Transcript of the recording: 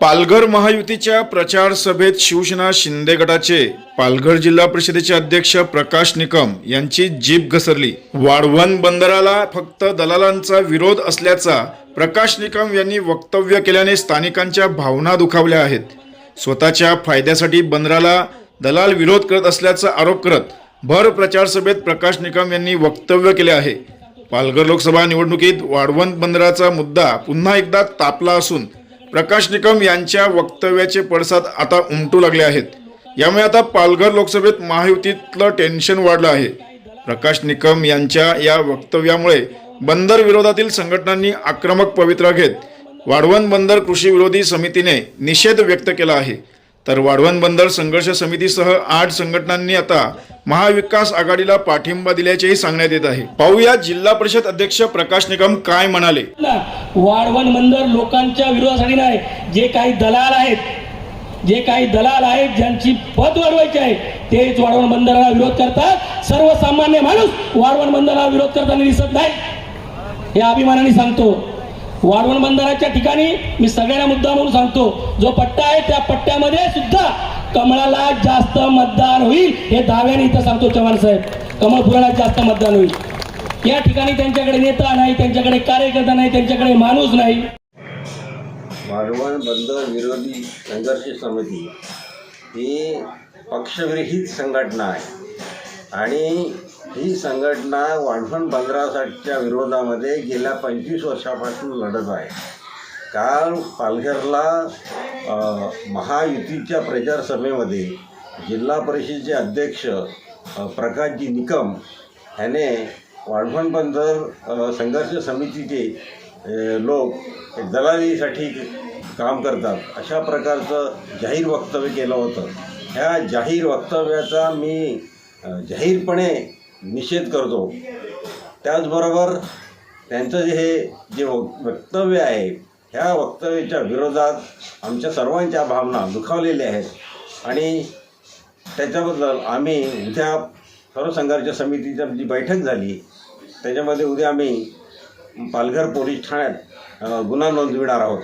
पालघर महायुतीच्या प्रचार सभेत शिवसेना शिंदे गटाचे पालघर जिल्हा परिषदेचे अध्यक्ष प्रकाश निकम यांची जीभ घसरली. वाढवण बंदराला फक्त दलालांचा विरोध असल्याचा प्रकाश निकम यांनी वक्तव्य केल्याने स्थानिकांच्या भावना दुखावल्या आहेत. स्वतःच्या फायद्यासाठी बंदराला दलाल विरोध करत असल्याचा आरोप करत भर प्रचार सभेत प्रकाश निकम यांनी वक्तव्य केले आहे. पालघर लोकसभा निवडणुकीत वाढवण बंदराचा मुद्दा पुन्हा एकदा तापला असून प्रकाश निकम यांच्या वक्तव्याचे पडसाद आता उमटू लागले आहेत. यामुळे आता पालघर लोकसभेत महायुतीतलं टेन्शन वाढलं आहे. प्रकाश निकम यांच्या या वक्तव्यामुळे बंदर विरोधातील संघटनांनी आक्रमक पवित्रा घेत वाढवण बंदर कृषी विरोधी समितीने निषेध व्यक्त केला आहे. तर वाढवण बंदर संघर्ष समितीसह आठ संघटनांनी आता महाविकास आघाडीला पाठिंबा दिल्याचेही सांगण्यात येत आहे. पाहूया जिल्हा परिषद अध्यक्ष प्रकाश निकम काय म्हणाले. वाढवण बंदर लोकांच्या विरोधासाठी नाही. जे काही दलाल आहेत जे काही दलाल आहेत ज्यांची पद वाढवायची आहे तेच वाढवण बंदराला विरोध करतात. सर्वसामान्य माणूस वाढवण बंदराला विरोध करताना दिसत नाही. हे अभिमानाने सांगतो. वाढवण बंदराच्या ठिकाणी मी सगळ्यांना मुद्दा म्हणून सांगतो. जो पट्टा आहे त्या पट्ट्यामध्ये सुद्धा कमळाला जास्त मतदान होईल हे दाव्याने इथं सांगतो चव्हाण साहेब. कमळपुराला जास्त मतदान होईल. या ठिकाणी त्यांच्याकडे नेता नाही त्यांच्याकडे कार्यकर्ता नाही त्यांच्याकडे माणूस नाही. वाढवण बंदर विरोधी संघर्ष समिती ही पक्षविरहित संघटना आहे. आणि ही संघटना वाढवण बंदरासाठीच्या विरोधामध्ये गेल्या पंचवीस वर्षापासून लढत आहे. काल पालघरला महायुतीच्या प्रचार सभेमध्ये जिल्हा परिषदेचे अध्यक्ष प्रकाशजी निकम ह्याने वाढवण बंदर संघर्ष समितीचे लोक दलालीसाठी काम करतात. अशा प्रकारचं जाहीर वक्तव्य केलं होतं. ह्या जाहीर वक्तव्याचा मी जाहीरपणे निषेध करतो. त्याचबरोबर त्यांचं जे हे जे वक्तव्य आहे ह्या वक्तव्याच्या विरोधात आमच्या सर्वांच्या भावना दुखावलेल्या आहेत. आणि त्याच्याबद्दल आम्ही उद्या सर्व संघर्ष जी बैठक झाली त्याच्यामध्ये उद्या आम्ही पालघर पोलीस ठाण्यात गुन्हा नोंदविणार आहोत.